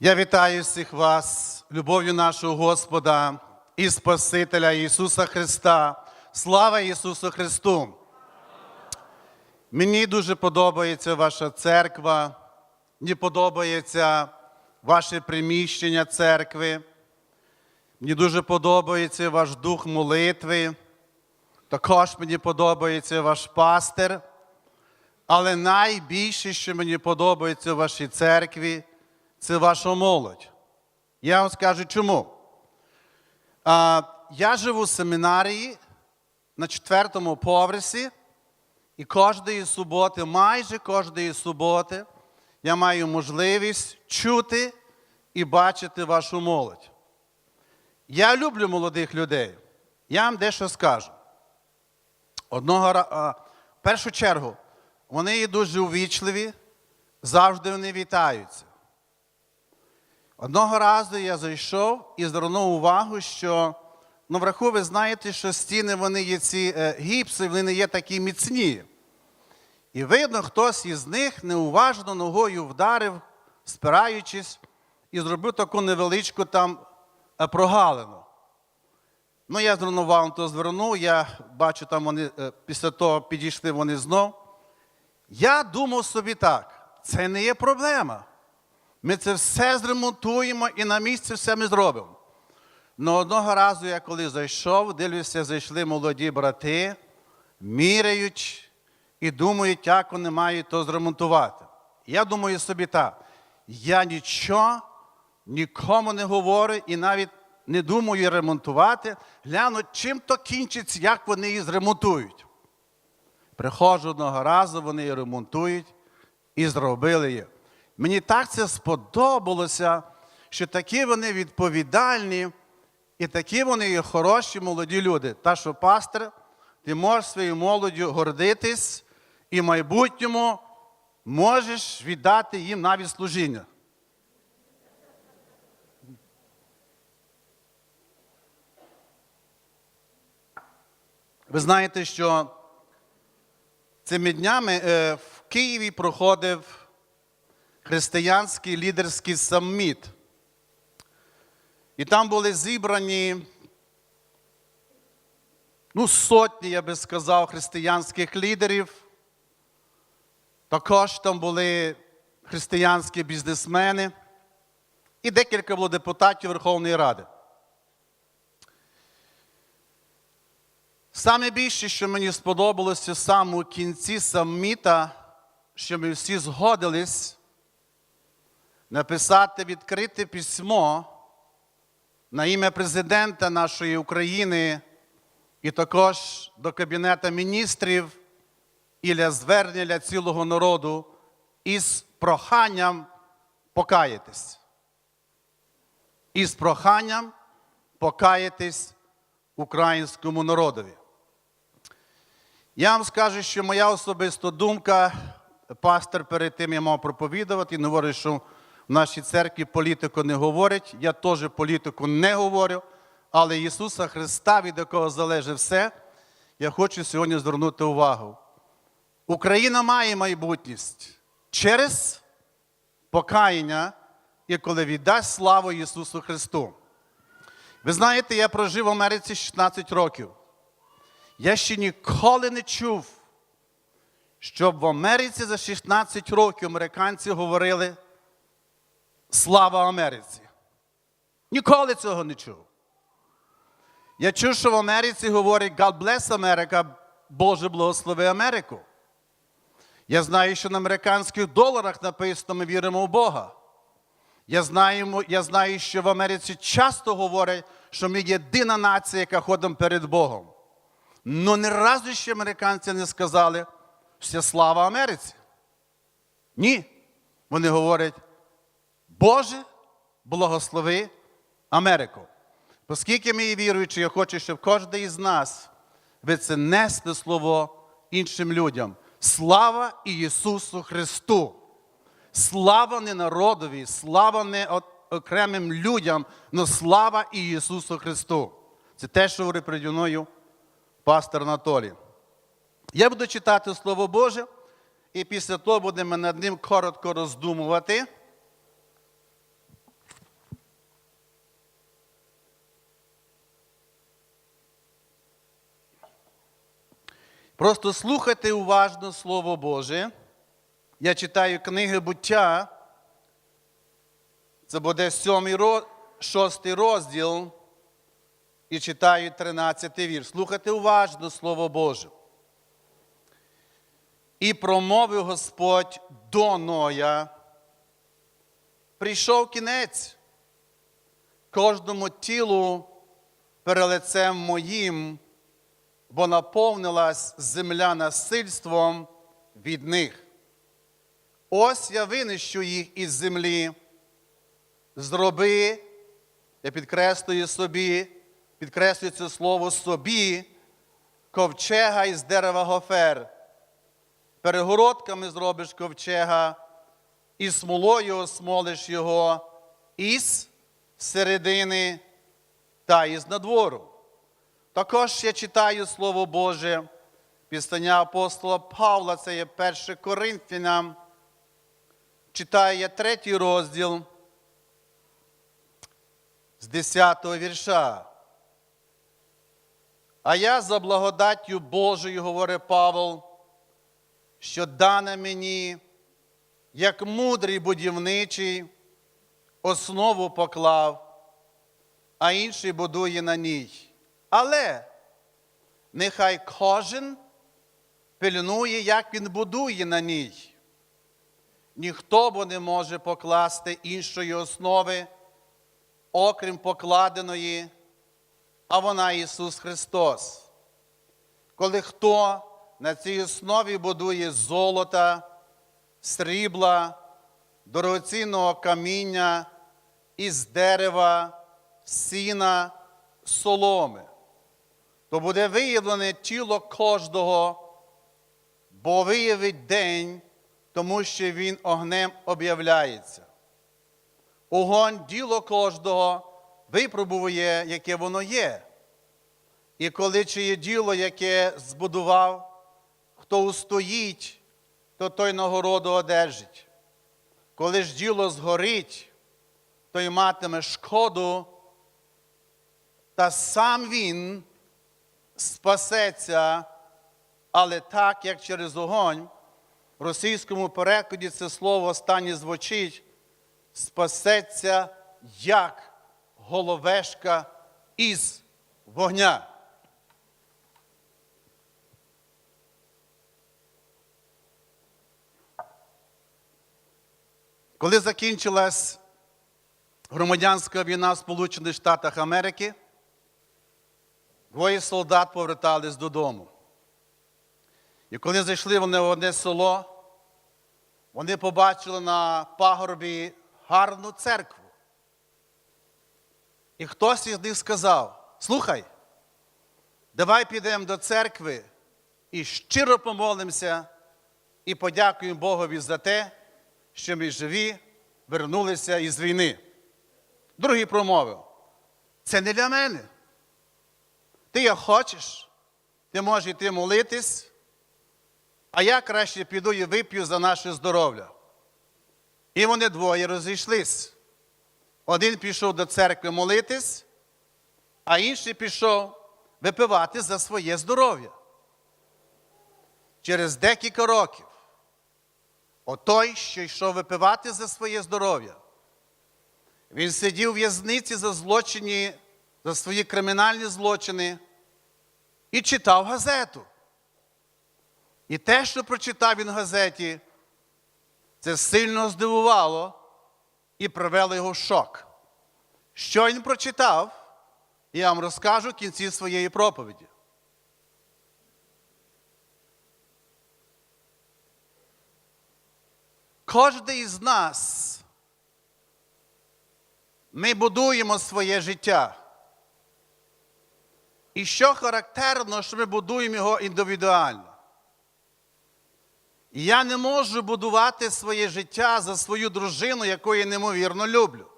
Я вітаю всіх вас, любов'ю нашого Господа і Спасителя Ісуса Христа. Слава Ісусу Христу! Мені дуже подобається ваша церква, мені подобається ваше приміщення церкви. Мені дуже подобається ваш дух молитви. Також мені подобається ваш пастир. Але найбільше, що мені подобається в вашій церкві, це ваша молодь. Я вам скажу чому. А, я живу в семінарії на четвертому поверсі, і кожної суботи, майже кожної суботи, я маю можливість чути і бачити вашу молодь. Я люблю молодих людей. Я вам дещо скажу. Одного а, в першу чергу, вони є дуже увічливі, завжди вони вітаються. Одного разу я зайшов і звернув увагу, що ну, враху, ви знаєте, що стіни вони є ці е, гіпси, вони не є такі міцні. І видно, хтось із них неуважно ногою вдарив, спираючись, і зробив таку невеличку там е, прогалину. Ну, я звернув увагу, то звернув, я бачу, там вони е, після того підійшли вони знов. Я думав собі так, це не є проблема. Ми це все зремонтуємо і на місці все ми зробимо. Но одного разу я коли зайшов, дивлюся, зайшли молоді брати, міряють і думають, як вони мають то зремонтувати. Я думаю собі так, я нічого нікому не говорю і навіть не думаю ремонтувати, гляну, чим то кінчиться, як вони її зремонтують. Приходжу одного разу, вони її ремонтують і зробили її. Мені так це сподобалося, що такі вони відповідальні і такі вони є хороші молоді люди. Та, що пастор, ти можеш своєю молоддю гордитись і в майбутньому можеш віддати їм навіть служіння. Ви знаєте, що цими днями е, в Києві проходив християнський лідерський саміт. І там були зібрані ну, сотні, я би сказав, християнських лідерів. Також там були християнські бізнесмени і декілька було депутатів Верховної Ради. Саме більше, що мені сподобалося в самому кінці саміта, що ми всі згодились написати відкрите письмо на ім'я президента нашої України і також до Кабінету міністрів і для звернення цілого народу із проханням покаятись. Із проханням покаятись українському народові. Я вам скажу, що моя особиста думка, пастор перед тим я мав проповідувати, і говорить, що в нашій церкві політику не говорять. Я теж політику не говорю, але Ісуса Христа, від якого залежить все, я хочу сьогодні звернути увагу. Україна має майбутність через покаяння і коли віддасть славу Ісусу Христу. Ви знаєте, я прожив в Америці 16 років. Я ще ніколи не чув, щоб в Америці за 16 років американці говорили Слава Америці. Ніколи цього не чув. Я чув, що в Америці говорять God bless America, Боже благослови Америку. Я знаю, що на американських доларах написано ми віримо в Бога. Я знаю, я знаю, що в Америці часто говорять, що ми єдина нація, яка ходить перед Богом. Но ні разу ще американці не сказали вся слава Америці. Ні. Вони говорять, Боже, благослови Америку. Оскільки ми є я хочу, щоб кожен із нас ви це несли слово іншим людям. Слава Ісусу Христу! Слава не народові, слава не окремим людям, але слава Ісусу Христу. Це те, що говорить переді мною пастор Анатолій. Я буду читати Слово Боже, і після того будемо над ним коротко роздумувати. Просто слухайте уважно Слово Боже. Я читаю книги буття. Це буде сьомий ро- шостий розділ. І читаю 13 вірш. Слухайте уважно Слово Боже. І промовив Господь до Ноя. Прийшов кінець кожному тілу перед лицем моїм, бо наповнилась земля насильством від них. Ось я винищу їх із землі, зроби, я підкреслюю собі, підкреслюю це слово собі, ковчега із дерева гофер. Перегородками зробиш ковчега, і смолою осмолиш його із середини та із надвору. Також я читаю Слово Боже, післання апостола Павла, це є 1 Коринфянам, читаю я третій розділ з 10 вірша. А я за благодаттю Божою, говорить Павел, що дане мені, як мудрий будівничий, основу поклав, а інший будує на ній. Але нехай кожен пильнує, як він будує на ній. Ніхто бо не може покласти іншої основи, окрім покладеної, а вона Ісус Христос. Коли хто на цій основі будує золота, срібла, дорогоцінного каміння із дерева, сіна, соломи, то буде виявлене тіло кожного, бо виявить день, тому що він огнем об'являється. Огонь діло кожного випробує, яке воно є. І коли чиє діло, яке збудував, хто устоїть, то той нагороду одержить. Коли ж діло згорить, той матиме шкоду, та сам він спасеться, але так, як через огонь, в російському перекладі це слово останнє звучить, спасеться як головешка із вогня. Коли закінчилась громадянська війна в Сполучених Штатах Америки, двоє солдат повертались додому. І коли зайшли вони в одне село, вони побачили на пагорбі гарну церкву. І хтось із них сказав: слухай, давай підемо до церкви і щиро помолимося і подякуємо Богові за те, що ми живі вернулися із війни. Другий промовив: це не для мене. Ти як хочеш, ти можеш йти молитись, а я краще піду і вип'ю за наше здоров'я. І вони двоє розійшлись. Один пішов до церкви молитись, а інший пішов випивати за своє здоров'я. Через декілька років отой, що йшов випивати за своє здоров'я, він сидів у в'язниці за злочині, за свої кримінальні злочини і читав газету. І те, що прочитав він в газеті, це сильно здивувало і привело його в шок. Що він прочитав, я вам розкажу в кінці своєї проповіді. Кожен із нас ми будуємо своє життя. І що характерно, що ми будуємо його індивідуально. Я не можу будувати своє життя за свою дружину, яку я неймовірно люблю.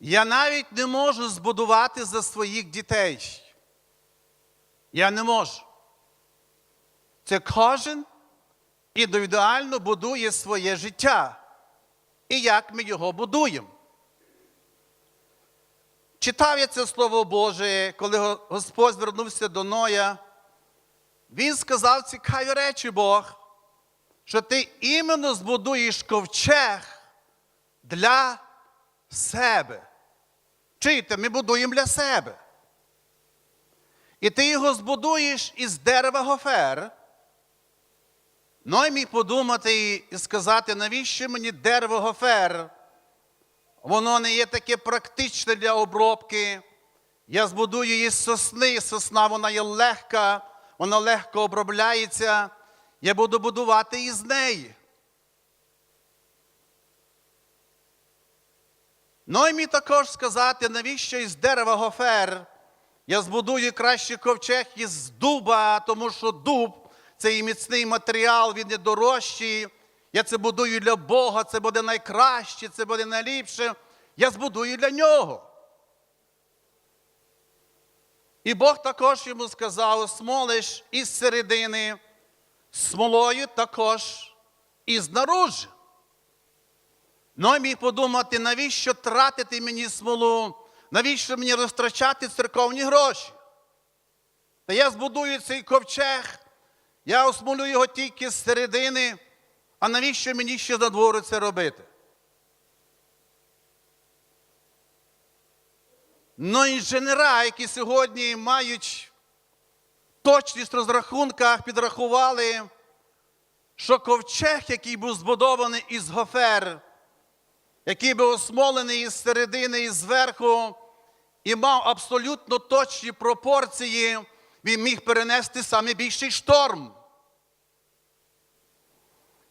Я навіть не можу збудувати за своїх дітей. Я не можу. Це кожен індивідуально будує своє життя. І як ми його будуємо. Читав я це Слово Боже, коли Господь звернувся до Ноя Він сказав цікаві речі Бог, що ти іменно збудуєш ковчег для себе. Чуєте, ми будуємо для себе. І ти його збудуєш із дерева гофер. І міг подумати і сказати, навіщо мені дерево гофер? Воно не є таке практичне для обробки. Я збудую її з сосни, сосна вона є легка, вона легко обробляється. Я буду будувати із неї. Ну і мені також сказати, навіщо із дерева гофер я збудую краще ковчег із дуба, тому що дуб це і міцний матеріал, він є дорожчий. Я це будую для Бога, це буде найкраще, це буде найліпше. Я збудую для нього. І Бог також йому сказав: смолиш із середини, смолою також і знаружи. Ну, і міг подумати, навіщо тратити мені смолу, навіщо мені розтрачати церковні гроші? Та я збудую цей ковчег, я осмолю його тільки з середини, а навіщо мені ще на двору це робити? Ну, інженера, які сьогодні мають точність в розрахунках, підрахували, що ковчег, який був збудований із гофер, який був осмолений із середини і зверху, і мав абсолютно точні пропорції, він міг перенести саме більший шторм.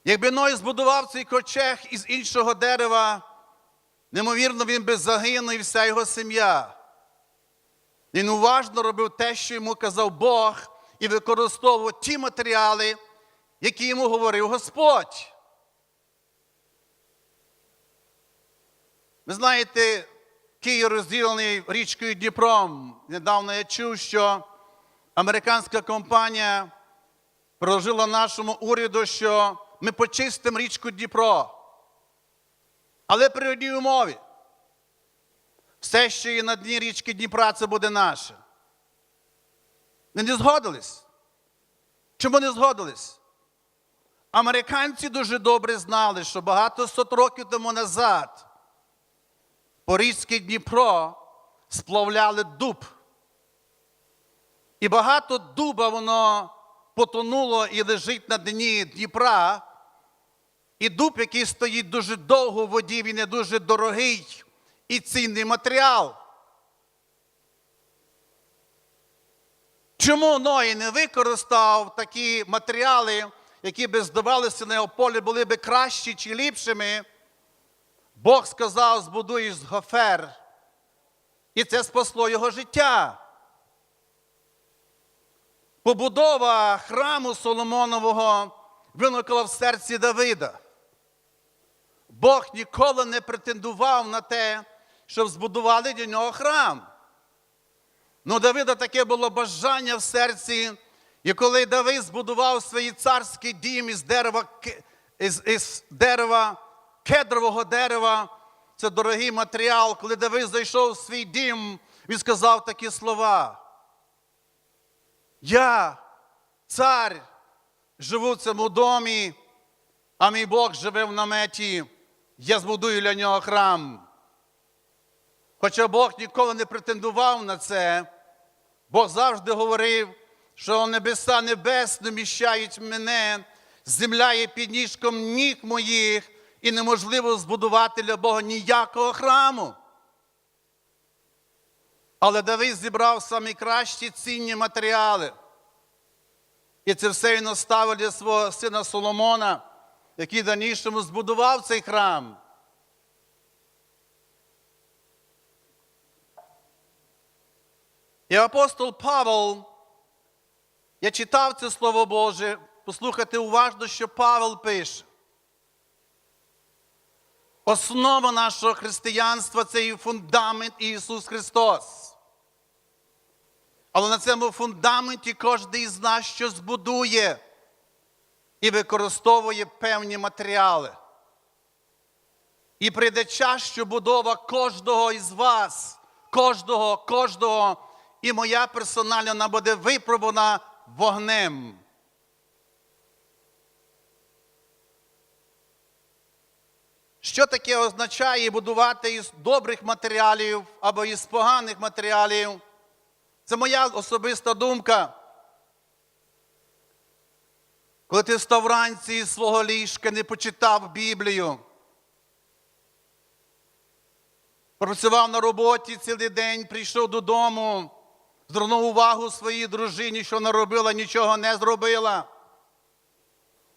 Якби Ной збудував цей ковчег із іншого дерева, Немовірно, він би загинув і вся його сім'я. Він уважно робив те, що йому казав Бог, і використовував ті матеріали, які йому говорив Господь. Ви знаєте, Київ розділений річкою Дніпром. Недавно я чув, що американська компанія проложила нашому уряду, що ми почистимо річку Дніпро. Але при одній умові. Все, що є на дні річки Дніпра, це буде наше. Вони не згодились. Чому не згодились? Американці дуже добре знали, що багато сот років тому назад по річці Дніпро сплавляли дуб. І багато дуба воно потонуло і лежить на дні Дніпра. І дуб, який стоїть дуже довго в воді, він є дуже дорогий і цінний матеріал. Чому Ной не використав такі матеріали, які би здавалися на його полі, були б кращі чи ліпшими? Бог сказав, збудуй з гофер. І це спасло його життя. Побудова храму Соломонового виникла в серці Давида. Бог ніколи не претендував на те, щоб збудували для нього храм. Ну, Давида таке було бажання в серці, і коли Давид збудував свій царський дім із дерева, із, із дерева, кедрового дерева, це дорогий матеріал, коли Давид зайшов в свій дім, він сказав такі слова. Я, цар, живу в цьому домі, а мій Бог живе в наметі, я збудую для нього храм. Хоча Бог ніколи не претендував на це, Бог завжди говорив, що небеса небесне міщають мене, земля є під ніжком ніг моїх, і неможливо збудувати для Бога ніякого храму. Але Давид зібрав самі кращі цінні матеріали. І це все він оставив для свого сина Соломона, який в дальнішому збудував цей храм. І апостол Павел, я читав це Слово Боже, послухайте уважно, що Павел пише. Основа нашого християнства це і фундамент Ісус Христос. Але на цьому фундаменті кожен із нас щось збудує і використовує певні матеріали. І прийде час, що будова кожного із вас, кожного, кожного, і моя персональна вона буде випробувана вогнем. Що таке означає будувати із добрих матеріалів або із поганих матеріалів? Це моя особиста думка. Коли ти став вранці із свого ліжка, не почитав Біблію, працював на роботі цілий день, прийшов додому, звернув увагу своїй дружині, що наробила, нічого не зробила.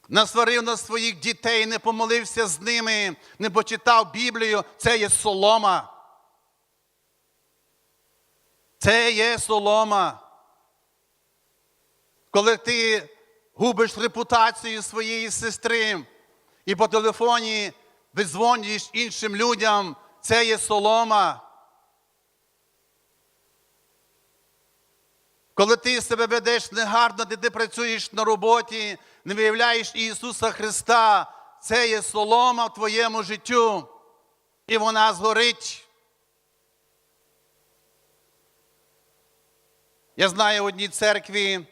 Насварив на своїх дітей, не помолився з ними, не почитав Біблію, це є солома. Це є солома. Коли ти губиш репутацію своєї сестри і по телефоні видзвонюєш іншим людям, це є солома. Коли ти себе ведеш негарно, де ти працюєш на роботі, не виявляєш Ісуса Христа, це є солома в твоєму життю, і вона згорить. Я знаю в одній церкві,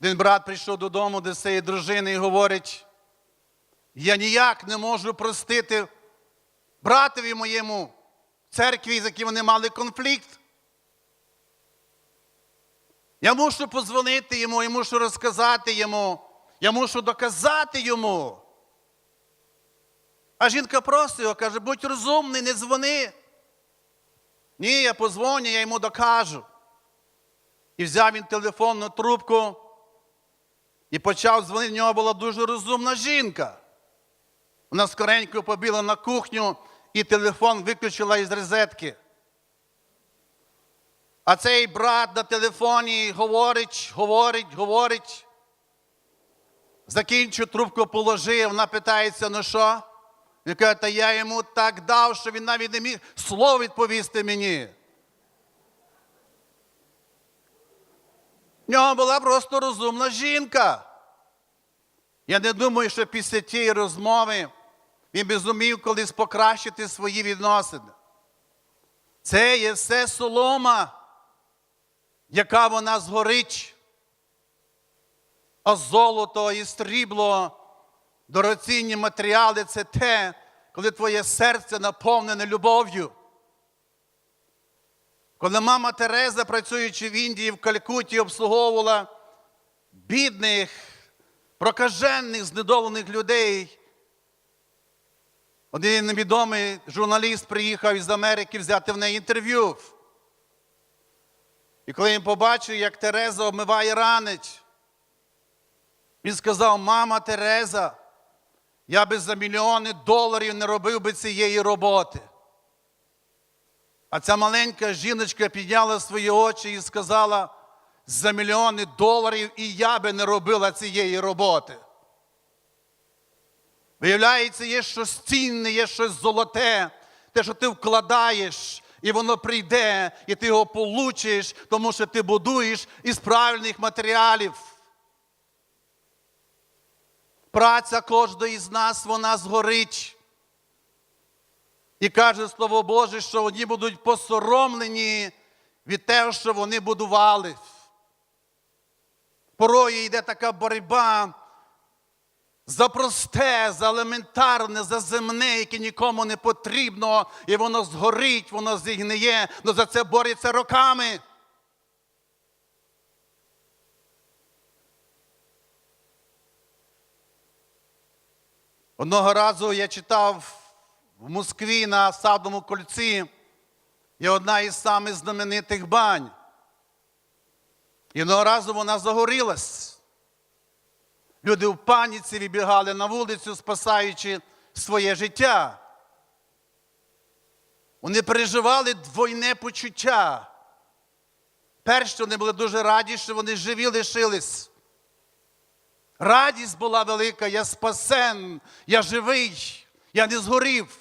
один брат прийшов додому до своєї дружини і говорить: я ніяк не можу простити братові моєму церкві, з яким вони мали конфлікт. Я мушу позвонити йому, я мушу розказати йому, я мушу доказати йому. А жінка просить його, каже, будь розумний, не дзвони. Ні, я позвоню, я йому докажу. І взяв він телефонну трубку і почав дзвонити. В нього була дуже розумна жінка. Вона скоренько побіла на кухню і телефон виключила із розетки. А цей брат на телефоні говорить, говорить, говорить. Закінчу трубку положив, вона питається, ну що? Він каже, та я йому так дав, що він навіть не міг слово відповісти мені. В нього була просто розумна жінка. Я не думаю, що після тієї розмови він би зумів колись покращити свої відносини. Це є все солома яка вона згорить, а золото і срібло, дорогоцінні матеріали це те, коли твоє серце наповнене любов'ю. Коли мама Тереза, працюючи в Індії, в Калькутті, обслуговувала бідних, прокажених, знедолених людей, один невідомий журналіст приїхав із Америки взяти в неї інтерв'ю. І коли він побачив, як Тереза обмиває ранець, він сказав: Мама Тереза, я би за мільйони доларів не робив би цієї роботи. А ця маленька жіночка підняла свої очі і сказала: за мільйони доларів і я би не робила цієї роботи. Виявляється, є щось цінне, є щось золоте, те, що ти вкладаєш і воно прийде, і ти його получиш, тому що ти будуєш із правильних матеріалів. Праця кожної з нас, вона згорить. І каже Слово Боже, що вони будуть посоромлені від того, що вони будували. Порою йде така боротьба за просте, за елементарне, за земне, яке нікому не потрібно, і воно згорить, воно зігниє, але за це борються роками. Одного разу я читав в Москві на Садовому кольці є одна із самих знаменитих бань. І одного разу вона загорілась. Люди в паніці вибігали на вулицю, спасаючи своє життя. Вони переживали двойне почуття. Перше, вони були дуже раді, що вони живі лишились. Радість була велика, я спасен, я живий, я не згорів.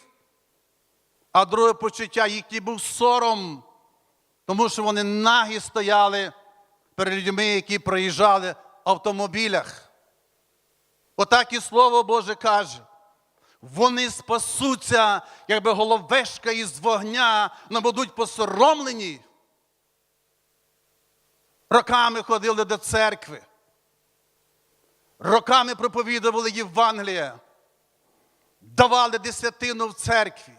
А друге почуття їхній був сором, тому що вони нагі стояли перед людьми, які проїжджали в автомобілях. Отак і Слово Боже каже. Вони спасуться, якби головешка із вогня, но будуть посоромлені. роками ходили до церкви, роками проповідували Євангелія, давали десятину в церкві,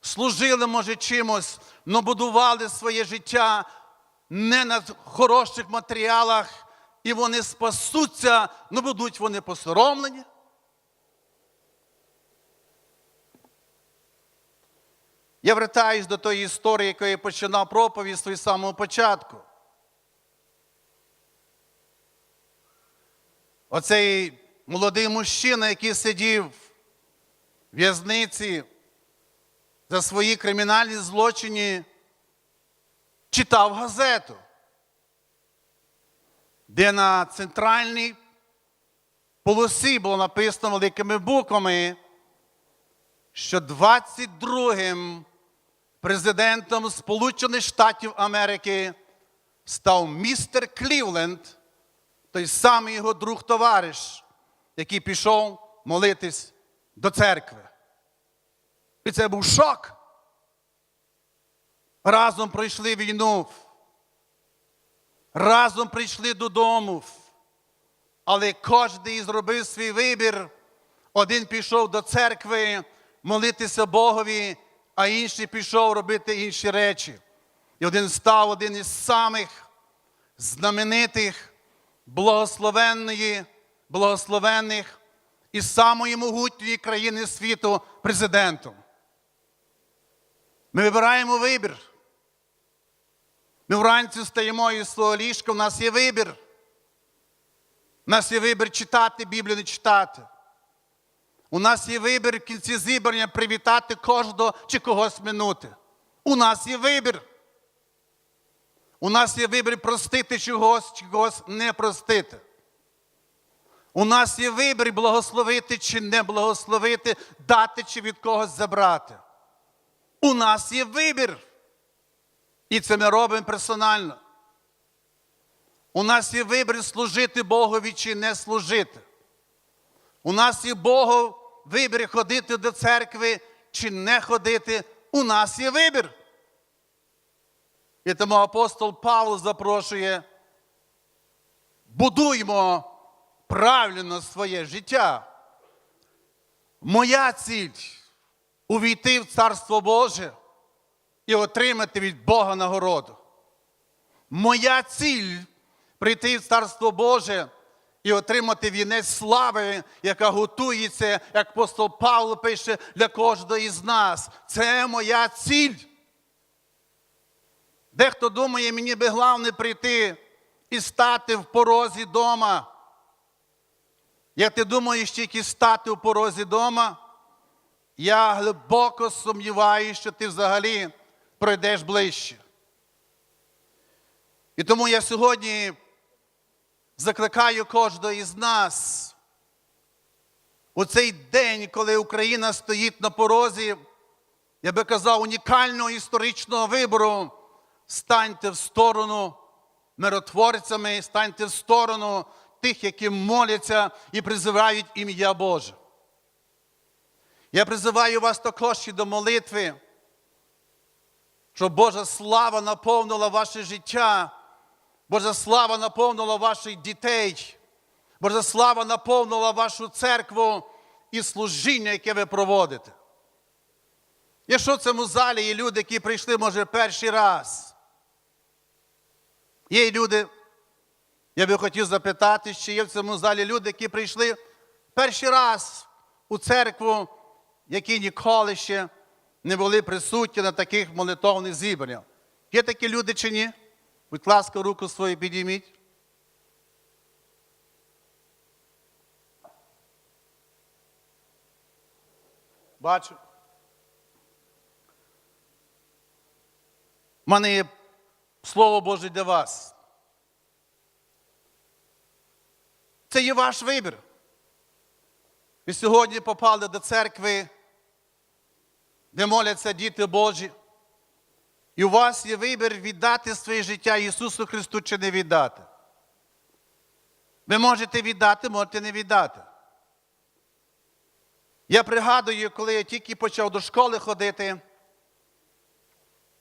служили, може, чимось, але будували своє життя не на хороших матеріалах, і вони спасуться, але будуть вони посоромлені. Я вертаюсь до тої історії, якою я починав проповідь з самого початку. Оцей молодий мужчина, який сидів в в'язниці за свої кримінальні злочини, читав газету, де на центральній полосі було написано великими буквами, що 22-м президентом Сполучених Штатів Америки став містер Клівленд, той самий його друг товариш, який пішов молитись до церкви. І це був шок. Разом пройшли війну, разом прийшли додому. Але кожен зробив свій вибір. Один пішов до церкви молитися Богові, а інший пішов робити інші речі. І один став один із самих знаменитих, благословенної, благословенних і самої могутньої країни світу президентом. Ми вибираємо вибір. Ми вранці стаємо із свого ліжка, у нас є вибір. У нас є вибір читати Біблію, не читати. У нас є вибір в кінці зібрання привітати кожного чи когось минути. У нас є вибір. У нас є вибір простити чогось чи когось не простити. У нас є вибір благословити чи не благословити, дати чи від когось забрати. У нас є вибір. І це ми робимо персонально. У нас є вибір служити Богові чи не служити. У нас є Богу вибір ходити до церкви чи не ходити. У нас є вибір. І тому апостол Павло запрошує, будуймо правильно своє життя. Моя ціль увійти в Царство Боже і отримати від Бога нагороду. Моя ціль прийти в Царство Боже і отримати вінець слави, яка готується, як апостол Павло пише для кожного із нас. Це моя ціль. Дехто думає, мені би головне прийти і стати в порозі дома. Як ти думаєш тільки стати в порозі дома, я глибоко сумніваюся, що ти взагалі пройдеш ближче. І тому я сьогодні закликаю кожного із нас у цей день, коли Україна стоїть на порозі, я би казав, унікального історичного вибору, станьте в сторону миротворцями, станьте в сторону тих, які моляться і призивають ім'я Боже. Я призиваю вас також і до молитви, щоб Божа слава наповнила ваше життя, Божа слава наповнила ваших дітей, Божа слава наповнила вашу церкву і служіння, яке ви проводите. Якщо в цьому залі? Є люди, які прийшли, може, перший раз, є люди, я би хотів запитати, чи є в цьому залі люди, які прийшли перший раз у церкву, які ніколи ще не були присутні на таких молитовних зібраннях. Є такі люди чи ні? Будь ласка, руку свою підійміть. Бачу. У мене є Слово Боже для вас. Це є ваш вибір. Ви сьогодні попали до церкви, де моляться діти Божі. І у вас є вибір віддати своє життя Ісусу Христу чи не віддати. Ви можете віддати, можете не віддати. Я пригадую, коли я тільки почав до школи ходити, в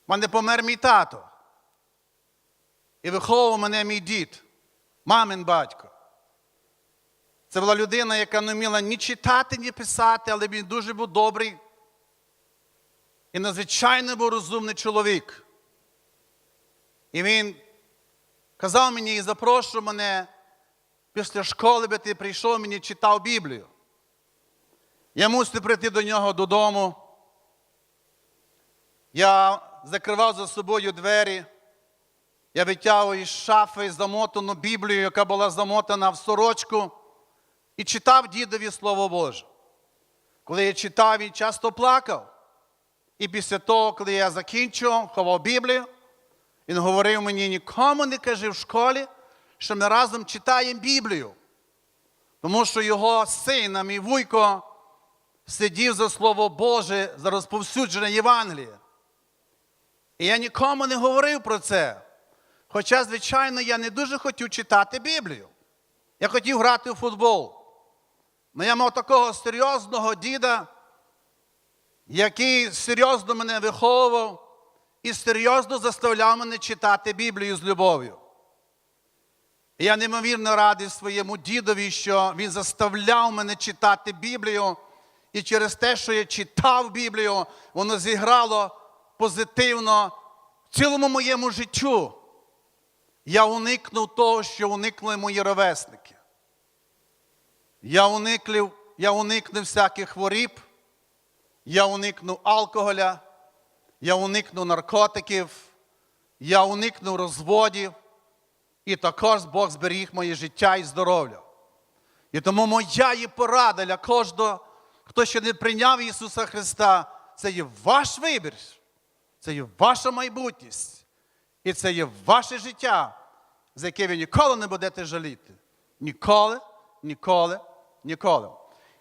мене помер мій тато. І виховував мене мій дід, мамин батько. Це була людина, яка не вміла ні читати, ні писати, але він дуже був добрий і надзвичайно був розумний чоловік. І він казав мені і запрошував мене після школи, би ти прийшов мені читав Біблію. Я мусив прийти до нього додому. Я закривав за собою двері. Я витягував із шафи замотану Біблію, яка була замотана в сорочку, і читав дідові Слово Боже. Коли я читав, він часто плакав. І після того, коли я закінчив, ховав Біблію, він говорив мені, нікому не кажи в школі, що ми разом читаємо Біблію. Тому що його син, мій вуйко, сидів за Слово Боже, за розповсюдження Євангелія. І я нікому не говорив про це. Хоча, звичайно, я не дуже хотів читати Біблію. Я хотів грати у футбол. Але я мав такого серйозного діда, який серйозно мене виховував і серйозно заставляв мене читати Біблію з любов'ю. Я неймовірно радий своєму дідові, що він заставляв мене читати Біблію. І через те, що я читав Біблію, воно зіграло позитивно в цілому моєму життю. Я уникнув того, що уникли мої ровесники. Я уникнув, я уникнув всяких хворіб, я уникнув алкоголя, я уникнув наркотиків, я уникнув розводів, і також Бог зберіг моє життя і здоров'я. І тому моя є порада для кожного, хто ще не прийняв Ісуса Христа, це є ваш вибір, це є ваша майбутність. І це є ваше життя, за яке ви ніколи не будете жаліти. Ніколи, ніколи, ніколи.